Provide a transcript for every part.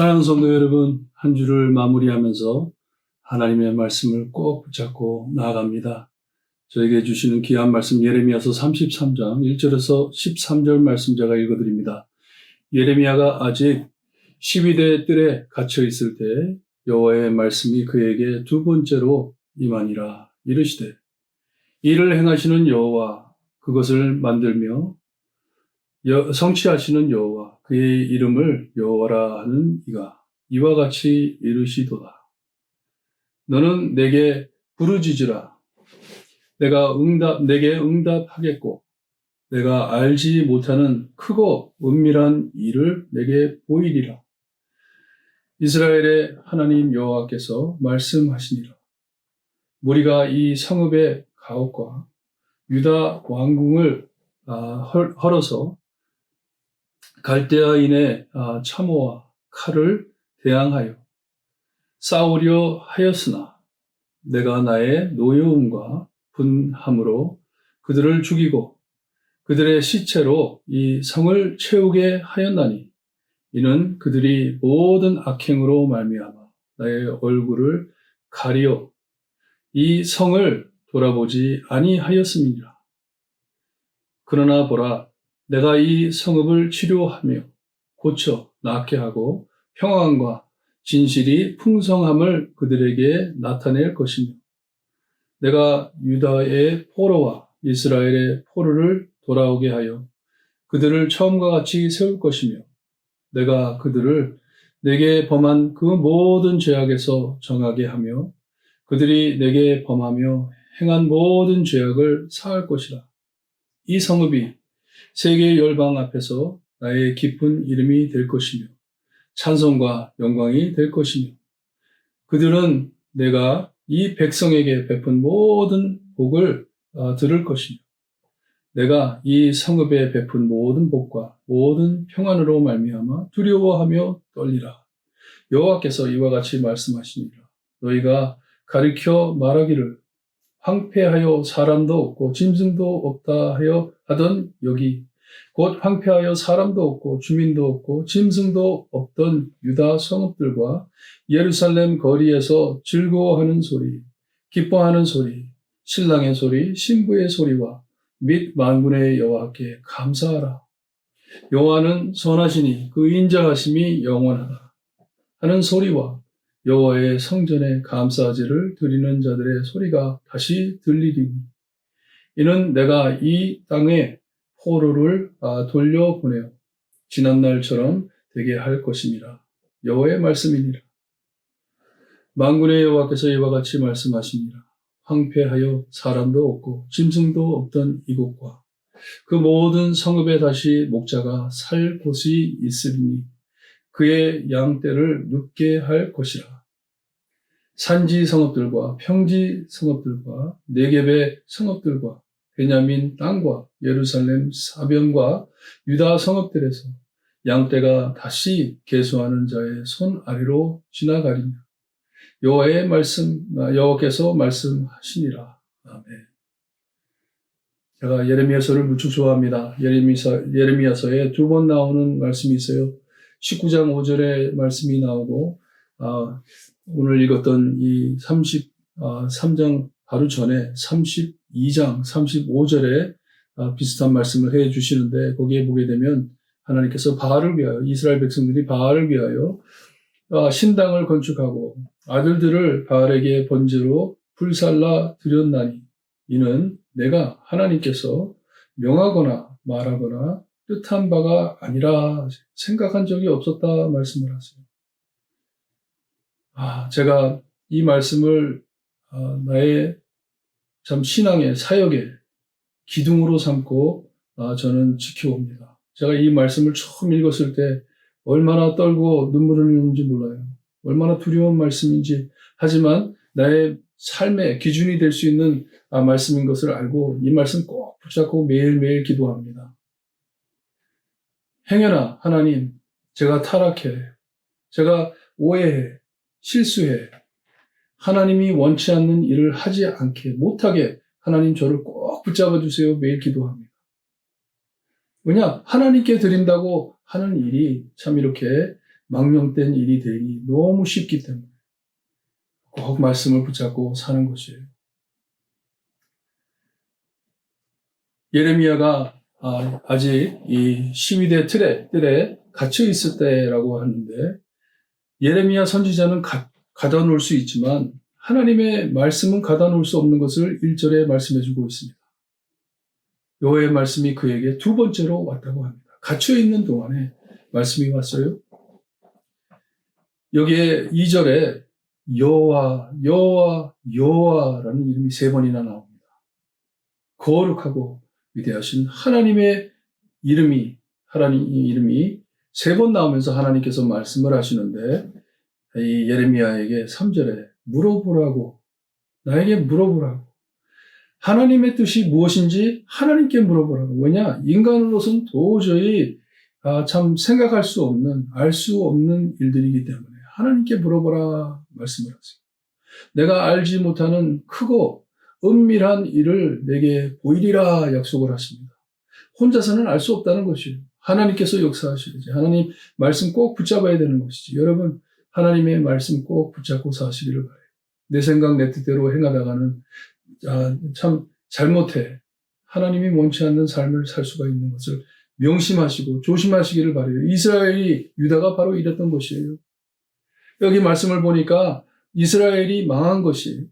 사랑하는 성도 여러분, 한 주를 마무리하면서 하나님의 말씀을 꼭 붙잡고 나아갑니다. 저에게 주시는 귀한 말씀 예레미야서 33장 1절에서 13절 말씀 제가 읽어드립니다. 예레미야가 아직 12대 뜰에 갇혀 있을 때 여호와의 말씀이 그에게 두 번째로 임하니라 이르시되 이를 행하시는 여호와 그것을 만들며 여- 성취하시는 여호와 그의 이름을 여호와라 하는 이가 이와 같이 이르시도다. 너는 내게 부르짖으라. 내가 응답 내게 응답하겠고 내가 알지 못하는 크고 은밀한 일을 내게 보이리라. 이스라엘의 하나님 여호와께서 말씀하시니라. 무리가 이 성읍의 가옥과 유다 왕궁을 아, 헐- 헐어서 갈대아인의 아, 참호와 칼을 대항하여 싸우려 하였으나 내가 나의 노여움과 분함으로 그들을 죽이고 그들의 시체로 이 성을 채우게 하였나니 이는 그들이 모든 악행으로 말미암아 나의 얼굴을 가리어 이 성을 돌아보지 아니하였음이니라. 그러나 보라 내가 이 성읍을 치료하며 고쳐 낫게 하고 평안과 진실이 풍성함을 그들에게 나타낼 것이며 내가 유다의 포로와 이스라엘의 포로를 돌아오게 하여 그들을 처음과 같이 세울 것이며 내가 그들을 내게 범한 그 모든 죄악에서 정하게 하며 그들이 내게 범하며 행한 모든 죄악을 사할 것이라. 이 성읍이 세계 열방 앞에서 나의 깊은 이름이 될 것이며 찬송과 영광이 될 것이며 그들은 내가 이 백성에게 베푼 모든 복을 어, 들을 것이며 내가 이 성읍에 베푼 모든 복과 모든 평안으로 말미암아 두려워하며 떨리라. 여호와께서 이와 같이 말씀하시니라. 너희가 가리켜 말하기를 황폐하여 사람도 없고 짐승도 없다 하여 하던 여기 곧 황폐하여 사람도 없고 주민도 없고 짐승도 없던 유다 성읍들과 예루살렘 거리에서 즐거워하는 소리, 기뻐하는 소리, 신랑의 소리, 신부의 소리와 및 만군의 여호와께 감사하라. 여호와는 선하시니 그 인자하심이 영원하다 하는 소리와 여호와의 성전에 감사지를 드리는 자들의 소리가 다시 들리리니. 이는 내가 이 땅에 포로를 아, 돌려보내어 지난날처럼 되게 할 것임이라. 여호와의 말씀이니라. 만군의 여호와께서 이와 같이 말씀하시니라 황폐하여 사람도 없고 짐승도 없던 이곳과 그 모든 성읍에 다시 목자가 살 곳이 있으리니 그의 양떼를 눕게 할 것이라 산지 성읍들과 평지 성읍들과 네겝의 성읍들과 베냐민 땅과 예루살렘 사변과 유다 성읍들에서 양떼가 다시 계수하는 자의 손 아래로 지나가리냐. 여호와의 말씀, 아, 여호와께서 말씀하시니라. 아멘. 제가 예레미야서를 무척 좋아합니다. 예레미서, 예레미야서에 두 번 나오는 말씀이 있어요. 19장 5절에 말씀이 나오고, 아, 오늘 읽었던 이 33장 바로 전에 32장 35절에 아, 비슷한 말씀을 해 주시는데 거기에 보게 되면 하나님께서 바알을 위하여 이스라엘 백성들이 바알을 위하여 아, 신당을 건축하고 아들들을 바알에게 번제로 불살라 드렸나니 이는 내가 하나님께서 명하거나 말하거나 뜻한 바가 아니라 생각한 적이 없었다 말씀을 하세요. 아, 제가 이 말씀을 아, 나의 참 신앙의 사역의 기둥으로 삼고 아, 저는 지켜옵니다. 제가 이 말씀을 처음 읽었을 때 얼마나 떨고 눈물을 흘리는지 몰라요. 얼마나 두려운 말씀인지 하지만 나의 삶의 기준이 될 수 있는 아, 말씀인 것을 알고 이 말씀 꼭 붙잡고 매일매일 기도합니다. 행여나 하나님 제가 타락해 제가 오해해 실수해 하나님이 원치 않는 일을 하지 않게 못하게 하나님 저를 꼭 붙잡아 주세요. 매일 기도합니다. 왜냐? 하나님께 드린다고 하는 일이 참 이렇게 망령된 일이 되기 너무 쉽기 때문에 꼭 말씀을 붙잡고 사는 것이에요. 예레미야가 아, 아직 이 시위대 틀에, 뜰에 갇혀 있을 때라고 하는데 예레미야 선지자는 가, 가다 놓을 수 있지만 하나님의 말씀은 가다 놓을 수 없는 것을 1절에 말씀해 주고 있습니다. 여호와의 말씀이 그에게 두 번째로 왔다고 합니다. 갇혀 있는 동안에 말씀이 왔어요. 여기에 2절에 여호와 여호와 여호와라는 이름이 세 번이나 나옵니다. 거룩하고 위대하신 하나님의 이름이 하나님 이름이 세 번 나오면서 하나님께서 말씀을 하시는데 이 예레미야에게 3절에 물어보라고 나에게 물어보라고. 하나님의 뜻이 무엇인지 하나님께 물어보라고. 왜냐? 인간으로서는 도저히 아, 참 생각할 수 없는 알 수 없는 일들이기 때문에 하나님께 물어보라 말씀을 하세요. 내가 알지 못하는 크고 은밀한 일을 내게 보이리라 약속을 하십니다. 혼자서는 알 수 없다는 것이에요. 하나님께서 역사하시듯이 하나님 말씀 꼭 붙잡아야 되는 것이지. 여러분 하나님의 말씀 꼭 붙잡고 사시기를 바래요. 내 생각 내 뜻대로 행하다가는 아, 참 잘못해 하나님이 원치 않는 삶을 살 수가 있는 것을 명심하시고 조심하시기를 바래요. 이스라엘이 유다가 바로 이랬던 것이에요. 여기 말씀을 보니까 이스라엘이 망한 것이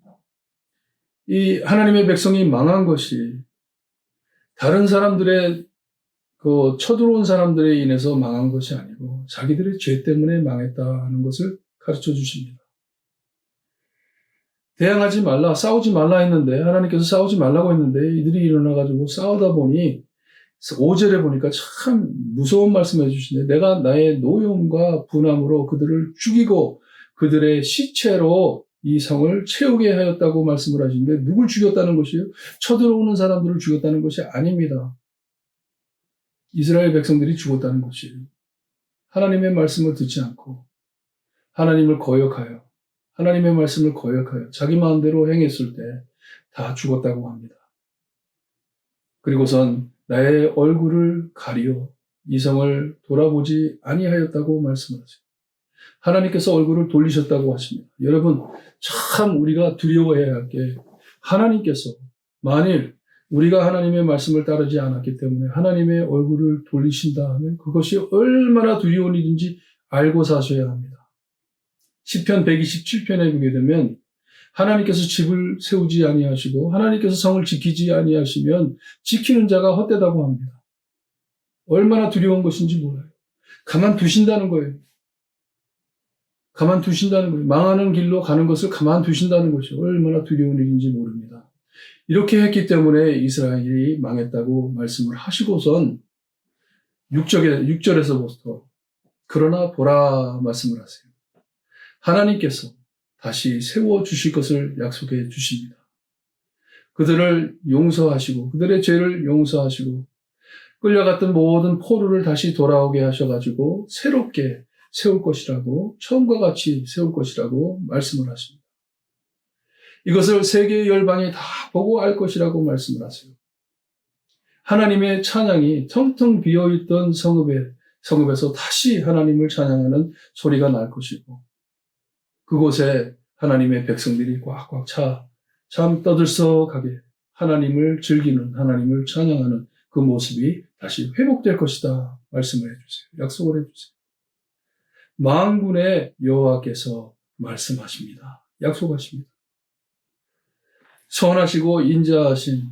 이 하나님의 백성이 망한 것이 다른 사람들의 그 쳐들어온 사람들에 인해서 망한 것이 아니고 자기들의 죄 때문에 망했다는 것을 가르쳐 주십니다. 대항하지 말라, 싸우지 말라 했는데 하나님께서 싸우지 말라고 했는데 이들이 일어나 가지고 싸우다 보니 5절에 보니까 참 무서운 말씀 해 주시네. 내가 나의 노용과 분함으로 그들을 죽이고 그들의 시체로 이 성을 채우게 하였다고 말씀을 하시는데 누굴 죽였다는 것이요? 쳐들어오는 사람들을 죽였다는 것이 아닙니다. 이스라엘 백성들이 죽었다는 것이에요. 하나님의 말씀을 듣지 않고 하나님을 거역하여 하나님의 말씀을 거역하여 자기 마음대로 행했을 때 다 죽었다고 합니다. 그리고선 나의 얼굴을 가리어 이성을 돌아보지 아니하였다고 말씀하세요. 하나님께서 얼굴을 돌리셨다고 하십니다. 여러분, 참 우리가 두려워해야 할 게 하나님께서 만일 우리가 하나님의 말씀을 따르지 않았기 때문에 하나님의 얼굴을 돌리신다 하면 그것이 얼마나 두려운 일인지 알고 사셔야 합니다. 10편 127편에 보게 되면 하나님께서 집을 세우지 아니하시고 하나님께서 성을 지키지 아니하시면 지키는 자가 헛되다고 합니다. 얼마나 두려운 것인지 몰라요. 가만 두신다는 거예요. 가만 두신다는 거예요. 망하는 길로 가는 것을 가만 두신다는 것이 얼마나 두려운 일인지 모릅니다. 이렇게 했기 때문에 이스라엘이 망했다고 말씀을 하시고선 6절에, 6절에서부터 그러나 보라 말씀을 하세요. 하나님께서 다시 세워 주실 것을 약속해 주십니다. 그들을 용서하시고 그들의 죄를 용서하시고 끌려갔던 모든 포로를 다시 돌아오게 하셔가지고 새롭게 세울 것이라고 처음과 같이 세울 것이라고 말씀을 하십니다. 이것을 세계 열방이 다 보고 알 것이라고 말씀을 하세요. 하나님의 찬양이 텅텅 비어있던 성읍에 성읍에서 다시 하나님을 찬양하는 소리가 날 것이고 그곳에 하나님의 백성들이 꽉꽉 차, 참 떠들썩하게 하나님을 즐기는, 하나님을 찬양하는 그 모습이 다시 회복될 것이다. 말씀을 해주세요. 약속을 해주세요. 만군의 여호와께서 말씀하십니다. 약속하십니다. 선하시고 인자하신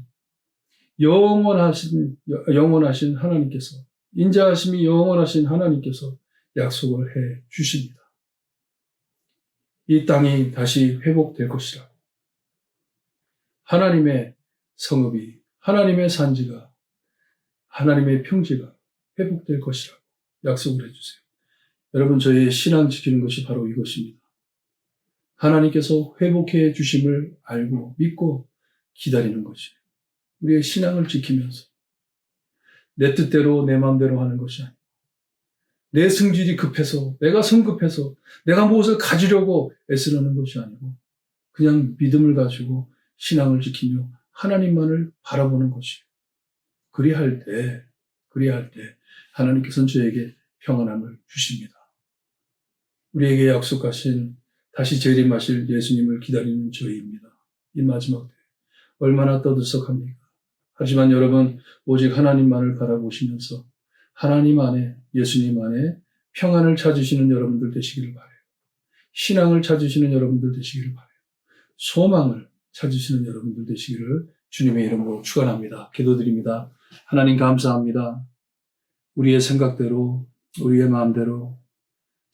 영원하신 영원하신 하나님께서 인자하심이 영원하신 하나님께서 약속을 해 주십니다. 이 땅이 다시 회복될 것이라고. 하나님의 성읍이, 하나님의 산지가, 하나님의 평지가 회복될 것이라고 약속을 해주세요. 여러분, 저희의 신앙 지키는 것이 바로 이것입니다. 하나님께서 회복해 주심을 알고 믿고 기다리는 것이에요. 우리의 신앙을 지키면서 내 뜻대로 내 마음대로 하는 것이 아니고 내 성질이 급해서, 내가 성급해서, 내가 무엇을 가지려고 애쓰려는 것이 아니고, 그냥 믿음을 가지고 신앙을 지키며 하나님만을 바라보는 것이에요. 그리할 때, 그리할 때, 하나님께서는 저에게 평안함을 주십니다. 우리에게 약속하신 다시 재림하실 예수님을 기다리는 저희입니다. 이 마지막 때 얼마나 떠들썩합니까? 하지만 여러분 오직 하나님만을 바라보시면서 하나님 안에 예수님 안에 평안을 찾으시는 여러분들 되시기를 바래요. 신앙을 찾으시는 여러분들 되시기를 바래요. 소망을 찾으시는 여러분들 되시기를 주님의 이름으로 축원합니다. 기도드립니다. 하나님 감사합니다. 우리의 생각대로 우리의 마음대로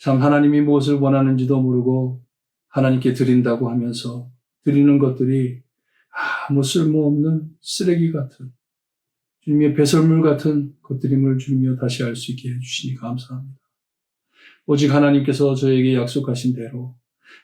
참 하나님이 무엇을 원하는지도 모르고 하나님께 드린다고 하면서 드리는 것들이 아무 쓸모없는 쓰레기 같은 주님의 배설물 같은 것들임을 주님여 다시 알 수 있게 해주시니 감사합니다. 오직 하나님께서 저에게 약속하신 대로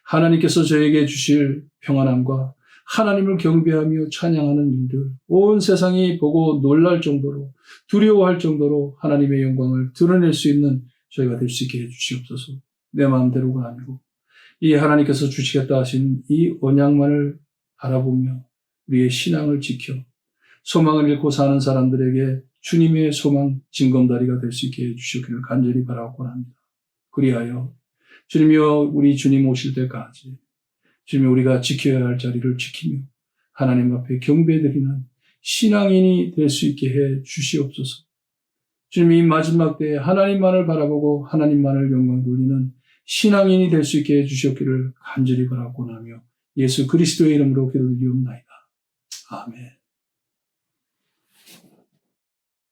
하나님께서 저에게 주실 평안함과 하나님을 경배하며 찬양하는 일들, 온 세상이 보고 놀랄 정도로 두려워할 정도로 하나님의 영광을 드러낼 수 있는 저희가 될 수 있게 해 주시옵소서. 내 마음대로가 아니고 이 하나님께서 주시겠다 하신 이 언약만을 바라보며 우리의 신앙을 지켜 소망을 잃고 사는 사람들에게 주님의 소망 징검다리가 될 수 있게 해 주시기를 간절히 바라고 합니다. 그리하여 주님이여 우리 주님 오실 때까지 주님 우리가 지켜야 할 자리를 지키며 하나님 앞에 경배드리는 신앙인이 될 수 있게 해 주시옵소서. 주님이 마지막 때에 하나님만을 바라보고 하나님만을 영광 돌리는 신앙인이 될 수 있게 해 주셨기를 간절히 바라고 나며 예수 그리스도의 이름으로 기도드리옵나이다. 아멘.